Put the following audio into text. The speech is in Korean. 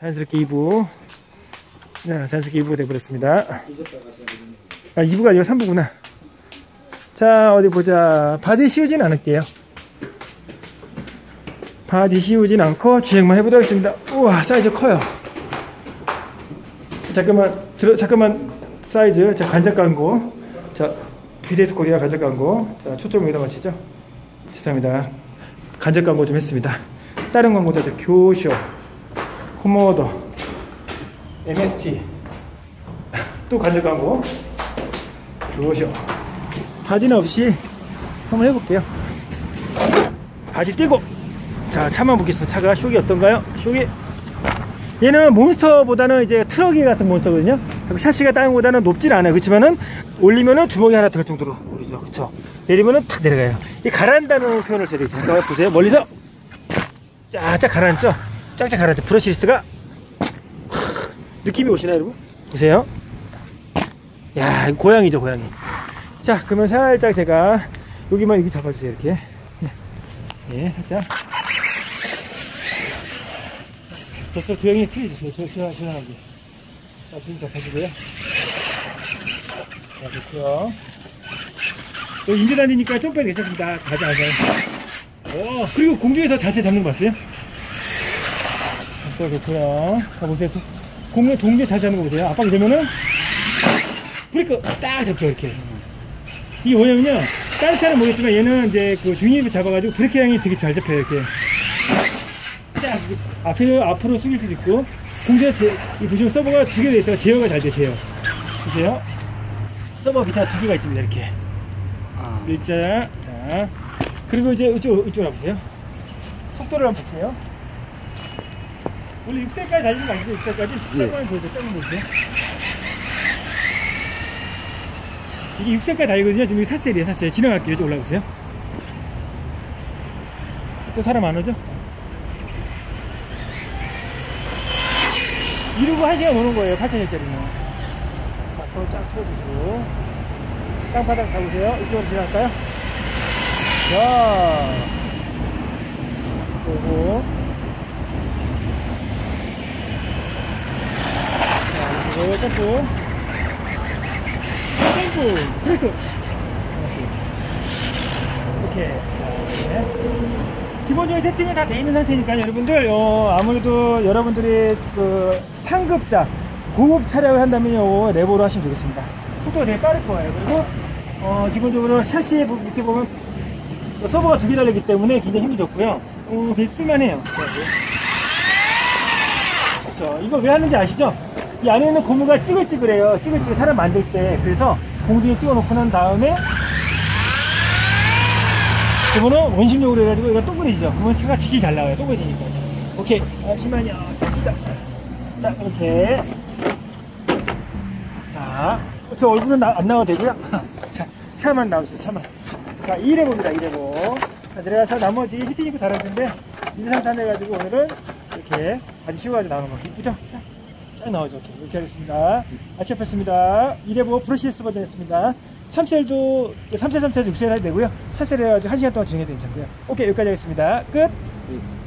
자연스럽게 2부. 네, 자연스럽게 2부가 되어버렸습니다. 아, 2부가 아니고 3부구나. 자, 어디 보자. 바디 씌우진 않을게요. 바디 씌우진 않고 주행만 해보도록 하겠습니다. 우와, 사이즈 커요. 잠깐만, 들어, 잠깐만, 사이즈. 자, 간접 광고. 자, 비데스 코리아 간접 광고. 자, 초점 여기다 맞히죠? 죄송합니다. 간접 광고 좀 했습니다. 다른 광고도 교쇼, 코모도, MST, 또 간접 광고. 교쇼. 바디는 없이 한번 해볼게요. 바디 띄고. 자, 차만 보겠습니다. 차가 쇼기 어떤가요? 쇼기. 얘는 몬스터보다는 이제 트럭이 같은 몬스터거든요. 샤시가 다른 것보다는 높진 않아요. 그렇지만은 올리면은 주먹이 하나 들어갈 정도로 오르죠. 그쵸? 내리면은 탁 내려가요. 이 가라앉다는 표현을 써야 되죠. 잠깐만 보세요. 멀리서 쫙쫙 가라앉죠? 쫙쫙 가라앉죠. 브러시리스가 느낌이 오시나요, 여러분? 보세요. 야, 고양이죠, 고양이. 자, 그러면 살짝 제가 여기만 여기 잡아주세요, 이렇게. 네, 네 살짝. 벌써 주행이 틀리죠, 저하게. 자, 지금 잡아주고요. 자, 좋고요. 또 인제 다니니까 좀 빼도 괜찮습니다. 가자, 가자. 오, 그리고 공중에서 자세 잡는 거 봤어요? 자, 좋고요. 자, 보세요. 공중 동계 잡는 거 보세요. 압박이 되면은 브레이크 딱 잡죠, 이렇게. 이게 뭐냐면요. 다른 차는 모르겠지만 얘는 이제 그 중립을 잡아가지고 브레이크 향이 되게 잘 잡혀요, 이렇게. 딱 앞에, 앞으로 숙일 수도 있고. 공중에 제, 이 보시면 서버가 두 개가 있어요. 제어가 잘 돼, 제어. 보세요. 서버 밑에 두 개가 있습니다, 이렇게. 아, 일자. 자. 그리고 이제 이쪽, 이쪽으로 와보세요. 속도를 한번 볼게요. 원래 6세까지 달리는 거 아시죠? 6세까지? 예. 조금만 보세요. 조금만 보세요. 이게 6세까지 달리거든요. 지금 이게 4셀이에요. 4셀. 지나갈게요. 이쪽 올라오세요. 또 사람 안 오죠? 이러고 1시간 오는 거예요. 8,000원짜리는. 앞으로 쫙 쳐주시고. 땅바닥 잡으세요. 이쪽으로 지나갈까요? 자, 그리고 점프. 브레이크. 이렇게. 기본적인 세팅은 다돼 있는 상태니까 여러분들 어, 아무래도 여러분들이 그 상급자 고급 차량을 한다면 요 레버로 하시면 되겠습니다 속도가 되게 빠를 거예요 그리고 어, 기본적으로 보- 이렇게 보면 서버가 두 개 달리기 때문에 굉장히 힘이 좋고요 어, 되게 쓸만해요 그렇죠 이거 왜 하는지 아시죠? 이 안에 있는 고무가 찌글찌글해요 찌글찌글 사람 만들 때 그래서 공중에 띄워놓고 난 다음에 그거는 원심력으로 해가지고 이거 동그래지죠. 그러면 차가 질이 잘 나와요. 동그래지니까. 오케이. 잠시만요. 자, 자, 이렇게. 자, 저 얼굴은 나- 안 나와도 되고요. 자, 차만 나오세요. 차만. 자, 2레버입니다. 2레버. 자, 내려가서 나머지 히팅이고 달았는데 1, 2, 3, 4 해가지고 오늘은 이렇게 바지 씌워가지고 나오는 거. 이쁘죠? 자, 쫙 나오죠. 이렇게. 이렇게 하겠습니다. 옆했습니다 2레버 브러시리스 버전 했습니다. 3셀도 3셀 3셀도 6셀 해도 되고요 4셀 해가지고 1시간 동안 진행해도 괜찮고요 오케이 여기까지 하겠습니다 끝 예.